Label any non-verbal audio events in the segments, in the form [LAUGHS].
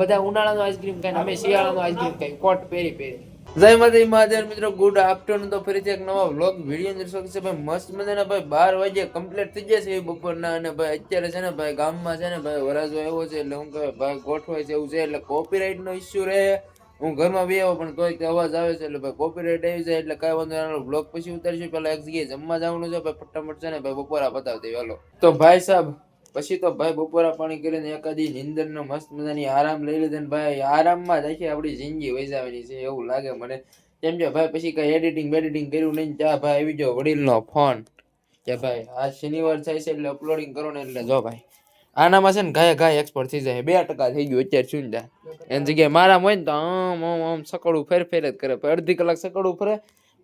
બધા ઉનાળાનો આઈસ્ક્રીમ ખાય અમે શિયાળાનો આઈસ્ક્રીમ ખાઈ કોટ પહેરી પહેરી. જય માતા મહાદેવ મિત્રો ગુડ આફ્ટરનૂન તો ફરીથી એક નવા વ્લોગ વીડિયો અંદર શોખ છે. ભાઈ, મસ્ત મજાના ભાઈ, બાર વાગે કમ્પ્લીટ થઈ જશે બપોરના અને ભાઈ, અત્યારે છે ને ભાઈ, ગામમાં છે ને ભાઈ વરાજો આવ્યો છે એટલે હું કહે, ભાઈ, ગોઠવાય છે એવું છે. એટલે કોપીરાઇટનો ઇસ્યુ રહે. હું ઘરમાં બી આવો, પણ તોય અવાજ આવે છે એટલે ભાઈ કોપીરાઇટ આવી જાય એટલે કાંઈ વાંધો નહીં. બ્લોગ પછી ઉતારશું. પેલા એક જગ્યાએ જમવા જવાનું છે. ભાઈ, ફટાફટ છે ને ભાઈ, બપોરા પતાવી દઈએ તો ભાઈ સાહેબ પછી તો ભાઈ બપોરા પાણી કરીને એકાદી નિંદર નો મસ્ત મજાની આરામ લઈ લીધો ભાઈ આરામમાં જ આખી આપણી જિંદગી વૈજાવેલી છે, એવું લાગે મને. કેમ કે ભાઈ, પછી કઈ એડિટિંગ બેડિટિંગ કર્યું નહીં ત્યાં ભાઈ આવી ગયો વડીલનો ફોન કે ભાઈ આ શનિવાર થાય છે એટલે અપલોડિંગ કરો ને એટલે જો ભાઈ. આનામાં છે ને ગાય ગાય એક્સપોર્ટ થઈ જાય. બે ટકા થઈ ગયું અત્યારે સુંદા એની જગ્યાએ મારા હોય ને તો આમ આમ આમ સકડું ફેર ફેર જ કરે. અડધી કલાક સકડું ફરે,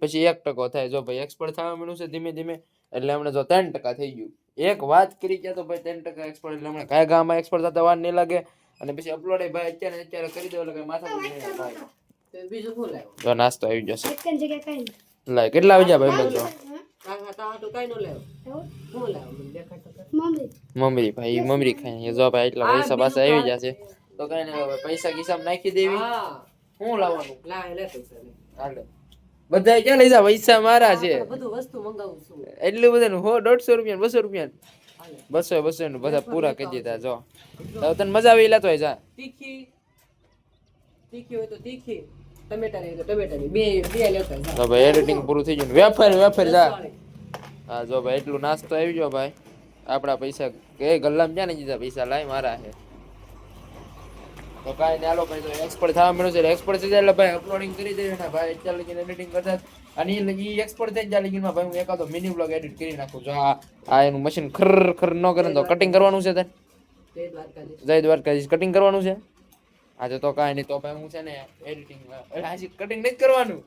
પછી એક ટકો થાય. જો ભાઈ એક્સપર્ટ થવા મળ્યું છે ધીમે ધીમે, એટલે હમણાં જો ત્રણ ટકા થઈ ગયું. એક વાત કરી ગયા તો ભાઈ ત્રણ ટકા એક્સપર્ટ એટલે હમણાં કયા ગામમાં એક્સપર્ટ થતા વાર નહીં લાગે. અને પછી અપલોડ ભાઈ અત્યારે અત્યારે કરી દો એટલે કઈ માથા નહીં ભાઈ. બીજું શું લાવ્યો? જો નાસ્તો આવી જશે કઈ. લાય કેટલા વાગ્યા ભાઈ બંધો? કઈ મમરી ભાઈ મમરી ખાઈ. જો ભાઈ એટલા પૈસા પાસે આવી જશે તો કઈ નહીં હવે પૈસા ખિસ્સામાં નાખી દેવી. હા. શું લાવવાનું? લાવે લે હાલે. બધા ક્યાં લઈ જા? પૈસા મારા છે. બધું વસ્તુ મંગાવું છું. એટલું બધું હો દોઢસો રૂપિયા બસો રૂપિયા બસો બસો નું બધા પૂરા કરી દીધા જો. તને મજા આવી લેતો હોય જા. તીખી. તીખી હોય તો તીખી. ટમેટા ની તો ટમેટાની બે બે લેતા જા. ભાઈ એડિટિંગ પૂરું થઈ ગયું વેફર વેફર જા. હા જો ભાઈ એટલું નાસ્તો આવી ગયો ભાઈ. આપણા પૈસા કે ગલ્લામાં ક્યાં નહીં દીધા પૈસા? લાય મારા છે તો કાંઈ હાલો ભાઈ, તો એક્સપર્ટ થવા છે. એક્સપર્ટ થઈ એટલે ભાઈ અપલોડિંગ કરી દઈએ ભાઈ અત્યારે લગીને એડિટિંગ કરતા. અને એ લગી એક્સપર્ટ થઈ જાય લગીનમાં ભાઈ, હું એકાદો મિની બ્લોગ એડિટ કરી નાખું. જો આ એનું મશીન ખર ખર ન કરે તો કટિંગ કરવાનું છે તારે. જય. કટિંગ કરવાનું છે? આજે તો કાંઈ નહીં, તો ભાઈ હું છે ને એડિટિંગ હજી કટિંગ નહીં કરવાનું.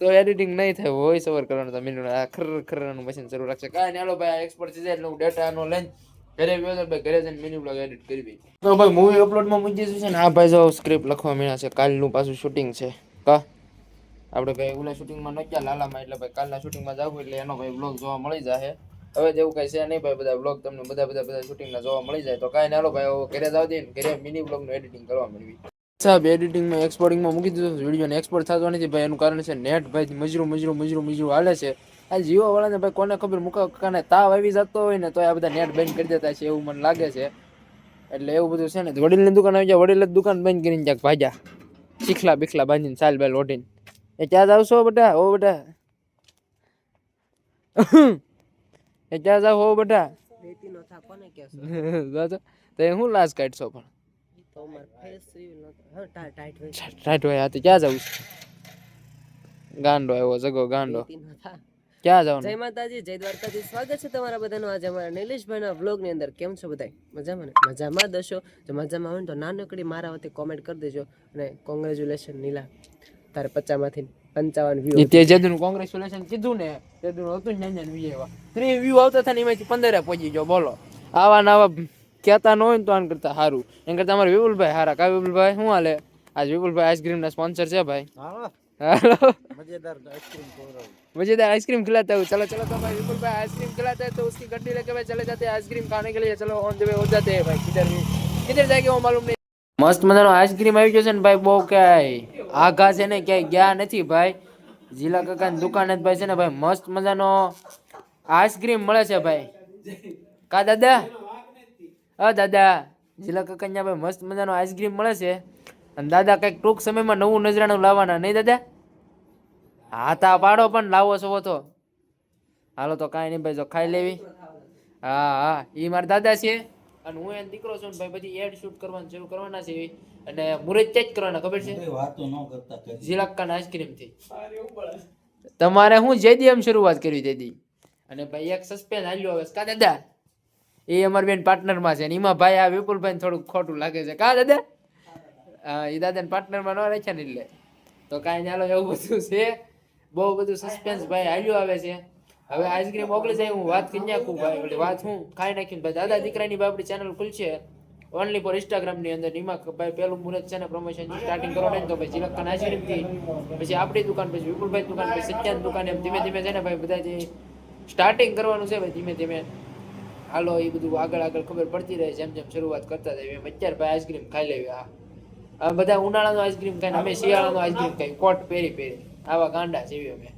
તો એડિટિંગ નહીં થાય વોઇસ ઓવર કરવાનું તો મિનિટ આ ખર ખરનું મશીન શરૂ રાખશે. કાંઈ નહીં, હાલો ભાઈ એક્સપર્ટ થઈ જાય એટલે હું ડેટાનો લઈને ઘરે ગયો તો ભાઈ ઘરે જઈને મિની એડિટ કરવી તો ભાઈ મૂવી અપલોડમાં મૂકી દીધું છે ને, આ ભાઈ જો સ્ક્રિપ્ટ લખવા મળ્યા છે, કાલનું પાછું શૂટિંગ છે. કા? આપણે ભાઈ ઓલા શૂટિંગમાં નક્યા લાલામાં, એટલે ભાઈ કાલના શૂટિંગમાં જવું એટલે એનો ભાઈ બ્લોગ જોવા મળી જાય હવે જેવું કઈ છે નહીં ભાઈ, બધા બ્લોગ તમને બધા બધા બધા શૂટિંગના જોવા મળી જાય. તો કાંઈ ના હાલો ભાઈ ઘરે જાવ દે ને ઘરે મિની બ્લોગનું એડિટિંગ કરવા મળવી સાહેબ એડિટિંગમાં એક્સપોર્ટિંગમાં મૂકી દીધું વિડીયોને એક્સપોર્ટ થતો નથી ભાઈ, એનું કારણ છે નેટ ભાઈ, મજરું મજરું મજરું મજરું હાલે છે. આ જીઓ વાળાને ભાઈ કોને ખબર? મુકા કાને તાવ આવી જતો હોય ને તો આ બધા નેટ બંધ કરી દેતા છે એવું મને લાગે છે. એટલે એવું બધું છે ને. વડીલની દુકાન આવી જાય વડીલ દુકાન બંધ કરીને ક્યાંક ભાજા શીખલા બીખલા બાંધીને સાલ બેલ ઓઢીને. એ ક્યાં જાવ છો બેટા? ઓ બેટા. એ ક્યાં જાવ હો બેટા? [LAUGHS] તો હું લાશ કાઢશો પણ? ટાઈટ હોય. ક્યાં જવું ગાંડો આવ્યો, જગો ગાંડો. બેટી જવાનું? ક્યાં જય માતાજી જય દ્વારકાજી સ્વાગત છે તમારા બધાનું આજે અમારા નિલેશભાઈના વ્લોગની અંદર. કેમ છો બધાય? મજામાં ને? મજામાં દશો જો મજામાં હોય ને તો નાનકડી મારા વતી કોમેન્ટ કરી દેજો અને કોંગ્રેચ્યુલેશન નીલા. તારે પચામાંથી પંચાવન વ્યૂ તે જેદુનું કોંગ્રેચ્યુલેશન કીધું ને તેદુનું હતું ને ન્યા વ્યૂ એવા ત્રીસ વ્યૂ આવતા હતા ને એમાંથી પંદરે પહોંચી ગયો બોલો. આવા નવા આવા કહેતા ન હોય ને તો આન કરતા સારું. એમ કરતા અમારે વિપુલભાઈ હારા. કા વિપુલભાઈ શું હાલે? આજ વિપુલભાઈ આઈસ્ક્રીમના સ્પોન્સર છે ભાઈ. હાલો मजेदार आइसक्रीम खिलाता हूँ चलो चलो तो भाई विपुल भाई आइसक्रीम खिलाता है तो उसकी गड्डी लेके भाई चले जाते हैं आइसक्रीम खाने के लिए चलो ऑन द वे हो जाते हैं भाई किधर भी किधर जाएंगे वो मालूम नहीं મસ્ત મજાનો આઈસ્ક્રીમ આવી ગયો છે ને ભાઈ બહુ ક્યાંય આઘા છે ને ક્યાંય ગયા નથી ભાઈ જીલા કાકાની દુકાને જ ભાઈ છે ને ભાઈ મસ્ત મજાનો આઈસ્ક્રીમ મળે છે ભાઈ કા દાદા હા દાદા જીલા કાકા ત્યાં ભાઈ મસ્ત મજાનો આઈસ્ક્રીમ મળે છે અને દાદા કંઈક ટૂંક સમયમાં નવું નજરાણું લાવવાના નહીં દાદા હા તા પાડો પણ લાવો છો તો. હાલો તો કાંઈ નહીં ભાઈ જો ખાઈ લેવી. હા હા એ મારા દાદા છે. અને હું એનો દીકરો છું ને ભાઈ પછી એડ શૂટ કરવાનું શરૂ કરવાના છે અને મુરત જ કરવાના ખબર છે? ઝીલક્કાના આઈસ્ક્રીમથી. તમારે હું જે દી એમ શરૂઆત કરવી તેદી? અને ભાઈ એક સસ્પેન્સ હાલ્યો હવે કા દાદા? એ અમાર બેન પાર્ટનરમાં છે ને એમાં ભાઈ આ વિપુલભાઈ થોડુંક ખોટું લાગે છે. કા દાદા? એ દાદાને પાર્ટનરમાં ન રાખ્યા ને એટલે. તો કાંઈ ચાલો એવું બધું છે. બહુ બધું સસ્પેન્સ ભાઈ, હાલ્યું આવે છે. હવે આઈસ્ક્રીમ ઓગળી જાય, હું વાત કરી નાખું ભાઈ, એટલે વાત હું ખાઈ નાખીને ભાઈ. દાદા દીકરાની આપણી ચેનલ ખુલશે ઓનલી ફોર ઇન્સ્ટાગ્રામની અંદર એમાં ભાઈ, પેલું મુહૂર્ત છે ને પ્રમોશન સ્ટાર્ટિંગ કરો હોય ને તો ભાઈ ચિલક્કન આઈસ્ક્રીમથી પછી આપણી દુકાન, પછી વિપુલભાઈ દુકાન, પછી સત્યાન દુકાન એમ ધીમે ધીમે છે ને ભાઈ, બધા જે સ્ટાર્ટિંગ કરવાનું છે ભાઈ, ધીમે ધીમે. હાલો એ બધું આગળ આગળ ખબર પડતી રહે, જેમ જેમ શરૂઆત કરતા થાય એમ અત્યારે ભાઈ આઈસ્ક્રીમ ખાઈ લેવી આ બધા ઉનાળાનો આઈસ્ક્રીમ ખાઈને, અમે શિયાળાનો આઈસ્ક્રીમ ખાઈ, કોટ પહેરી પહેરી. આવા ગાંડા જેવી અમે.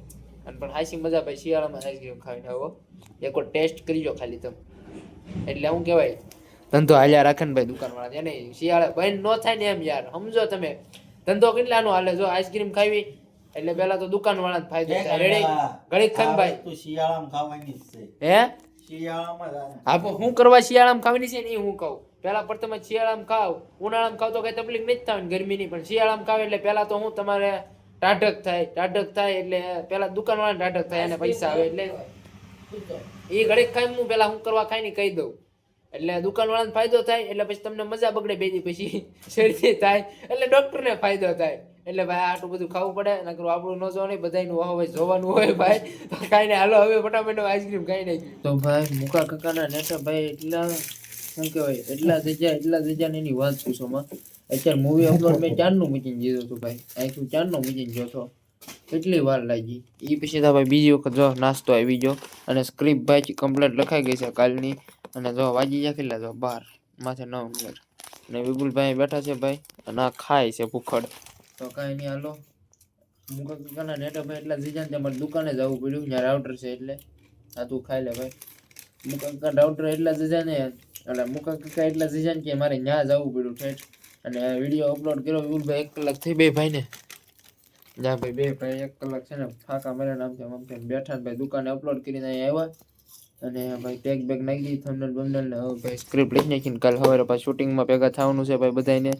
અને પણ હાસી મજા ભાઈ શિયાળામાં આઈસ્ક્રીમ ખાઈને આવો એક ટેસ્ટ કરીજો ખાલી તમે. એટલે શું કહેવાય ધંધો હાલ્યા રાખે ને ભાઈ દુકાનવાળા. એને શિયાળે બંધ ન થાય ને એમ યાર. સમજો તમે. ધંધો કેટલાનો હાલે? જો આઈસ્ક્રીમ ખાવી એટલે પેલા તો દુકાનવાળા જ ફાયદો થાય. રેડી ઘડીક ખાઈ ભાઈ? તું શિયાળામાં ખાવાની છે. હે? શિયાળામાં આને. હા હું કરવા શિયાળામાં ખાવાની છે ને એ હું કહું. પેલા પર તમે શિયાળામાં ખાવ. ઉનાળામાં ખાવ તો કઈ તકલીફ નહીં જ થાય ને ગરમીની. પણ શિયાળામાં ખાવ એટલે પેલા તો હું તમારે ટાઢક થાય ટાઢક થાય એટલે પેલા દુકાનવાળા ટાઢક થાય અને પૈસા આવે એટલે એ ઘડીક ખાઈ હું પેલા હું કરવા ખાઈ ને કહી દઉં. એટલે દુકાનવાળાને ફાયદો થાય, એટલે પછી તમને મજા બગડે બેજી પછી. શરદી થાય, એટલે ડોક્ટરને ફાયદો થાય. એટલે ભાઈ આટલું બધું ખાવું પડે, નકરું આપણું ન જોવાનું બધાનું હવે જોવાનું હોય ભાઈ. તો કાંઈ નહીં, હાલો હવે ફટાફટ આઈસ્ક્રીમ ખાઈ નહીં તો ભાઈ મુકા કાકાના નેતા ભાઈ એટલા, શું કહેવાય, એટલા જગ્યા એટલા જગ્યા એની વાત પૂછો માં? અત્યારે મૂવી અપલોડ મેં ચારનું મૂકીને દીધું હતું ભાઈ. અહીંથી ચારનું મૂકીને જોશો કેટલી વાર લાગી. એ પછી તો ભાઈ બીજી વખત જો નાસ્તો આવી ગયો. અને સ્ક્રિપ્ટ ભાઈ કમ્પ્લેટ લખાઈ ગઈ છે કાલની. અને જો વાજી ગયા કેટલા જો? બાર. માથે નવ મિનિટ અને વિપુલભાઈ બેઠા છે ભાઈ. અને આ ખાય છે ભૂખડ. તો કાંઈ નહીં હાલો. મુકા કાકાના નેટા ભાઈ એટલા સીઝન છે મારે દુકાને જવું પડ્યું. જ્યાં રાઉટર છે એટલે. આ તું ખાઈ લે ભાઈ. મુકા કાકા રાઉટર એટલા સીઝન ને. એટલે મુકા કાકા એટલા સીઝન કે મારે ત્યાં જવું પડ્યું ઠેઠ. અને વીડિયો અપલોડ કર્યો વિપુલભાઈ એક કલાક થઈ, બે ભાઈને. જ્યાં ભાઈ, બે ભાઈ એક કલાક છે ને, ફાંકા મારે નામ છે આમ તેમ. બેઠા ભાઈ દુકાને અપલોડ કરીને અહીંયા આવ્યા. અને ભાઈ ટેગ બેગ નાખી દીધી થંબનેલ બમનેલ ને હવે ભાઈ સ્ક્રિપ્ટ લઈ નાખીને કાલ સવારે પાછું શૂટિંગમાં ભેગા થવાનું છે ભાઈ બધાને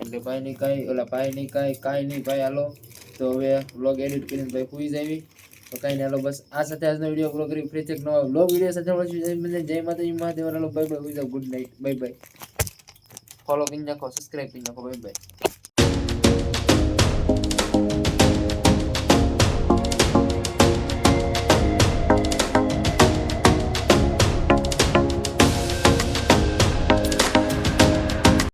એટલે ભાઈ નહીં કાંઈ, ઓલા ભાઈ નહીં કાંઈ કાંઈ નહીં ભાઈ, હાલો. તો હવે વ્લોગ એડિટ કરીને ભાઈ પૂરી જાવી. તો કાંઈ હાલો, બસ આ સાથે આજનો વીડિયો પૂરો કરી. ફ્રી એક નવા વ્લોગ વીડિયો સાથે જય માતાજી, મહાદેવ. હાલો bye bye good night bye bye follow કરી નાખો સબસ્ક્રાઈબ કરી નાખો બાય બાય